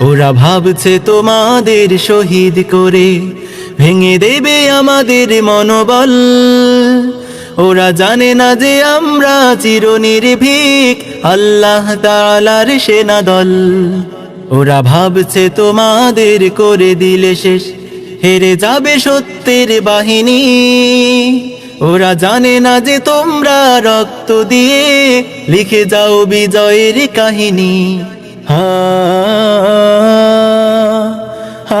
ওরা ভাবছে তোমাদের শহীদ করে, ভেঙে দেবে আমাদের মনোবল। ওরা জানে না যে আমরা চিরনির্ভীক, আল্লাহ তালার সেনা দল। ওরা ভাবছে তোমাদের করে দিলে শেষ, হেরে যাবে সত্যের বাহিনী। ওরা জানে না যে তোমরা রক্ত দিয়ে লিখে যাও বিজয়ের কাহিনী। হা ওরা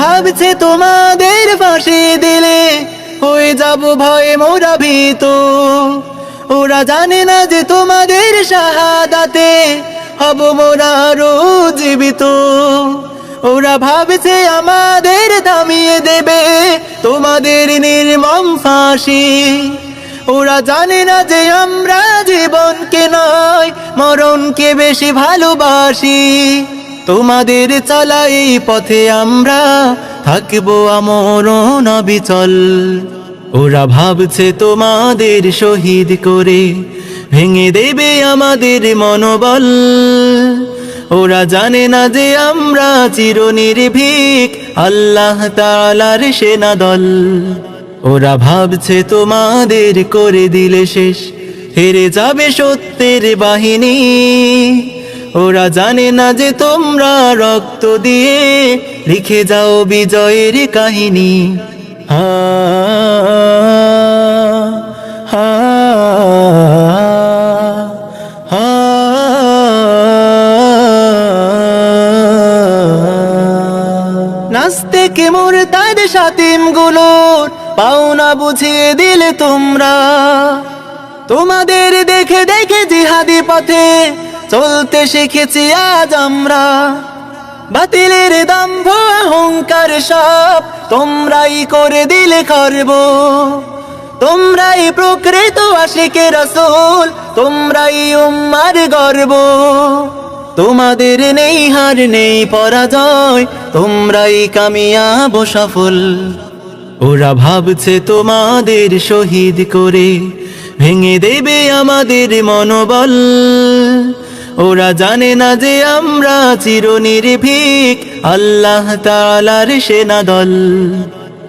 ভাবছে তোমাদের ফাঁসি দিলে হয়ে যাব ভয়ে মোরা ভীত। ওরা জানে না যে তোমাদের শাহাদাতে হব মোরা আরও জীবিত। ওরা ভাবছে আমাদের থামিয়ে দেবে তোমাদের নির্মম ফাঁসি। ওরা জানে না যে আমরা জীবনকে নয়, মরণকে বেশি ভালোবাসি। তোমাদের চলা এই পথে আমরা থাকব আমরণ অবিচল। ওরা ভাবছে তোমাদের শহীদ করে ভেঙে দেবে আমাদের মনোবল। ওরা জানে না যে আমরা চিরনির্ভীক, আল্লাহ তালার সেনা দল। ওরা ভাবছে তোমাদের করে দিলে শেষ। হেরে যাবে সত্যের বাহিনী। ওরা জানে না যে তোমরা রক্ত দিয়ে লিখে যাও বিজয়ের কাহিনী। নাচতে কে মোর তাদের সাতিমগুলোর পাওনা বুঝিয়ে দিলে তোমরা। তোমাদের দেখে দেখে জিহাদি পথে চলতে শিখেছি আজ আমরা। বাতিলের দম্ভ, অহংকার সব তোমরাই করে দিলে খর্ব। তোমরাই প্রকৃত আশিকে রসুল, তোমরাই উম্মার গর্ব। তোমাদের নেই হার, নেই পরাজয়, তোমরাই কামিয়াব সফল। ওরা ভাবছে তোমাদের শহীদ করে, ভেঙে দেবে আমাদের মনোবল। ওরা জানে না যে আমরা চিরনির্ভীক, আল্লাহ তালার সেনা দল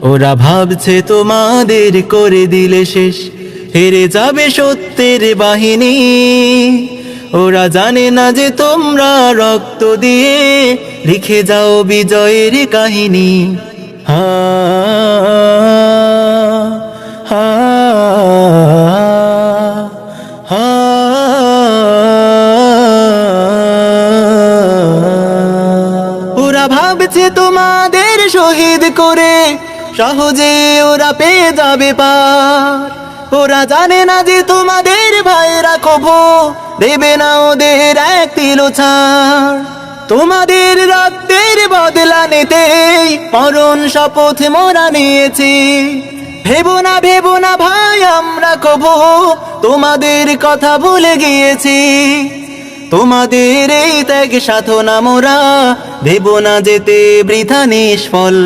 ওরা ভাবছে তোমাদের করে দিলে শেষ, হেরে যাবে সত্যের বাহিনী। ওরা জানে না যে তোমরা রক্ত দিয়ে লিখে যাও বিজয়ের কাহিনী। হা ওরা ভাবছে তোমাদের শহীদ করে। সহজে ওরা পেয়ে যাবে পার। ওরা জানে না যে তোমাদের ভাইরা কভো দেবে না ওদের এক তিলো ছাড় তোমাদের রক্তের বদলা নিতে মরণ শপথ মোরা নিয়েছি। ভেবো না ভেবো না ভাই, আমরা কবো তোমাদের কথা ভুলে গিয়েছি। তোমাদের এই ত্যাগ সাধনা মোরা দেব না যেতে বৃথা নিষ্ফল।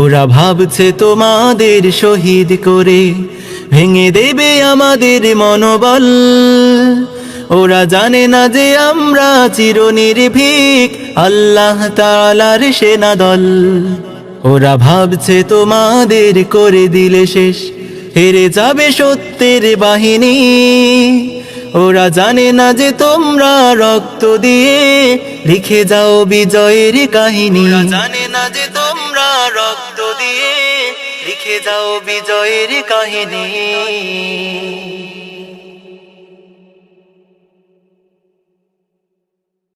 ওরা ভাবছে তোমাদের শহীদ করে, ভেঙে দেবে আমাদের মনোবল। ওরা জানে না যে আমরা চিরনির্ভীক, আল্লাহ তালার সেনা দল। ওরা ভাবছে তোমাদের করে দিলে শেষ, হেরে যাবে সত্যের বাহিনী। ওরা জানে না যে তোমরা রক্ত দিয়ে লিখে যাও বিজয়ের কাহিনী। জানে না যে তোমরা রক্ত দিয়ে লিখে যাও বিজয়ের কাহিনী।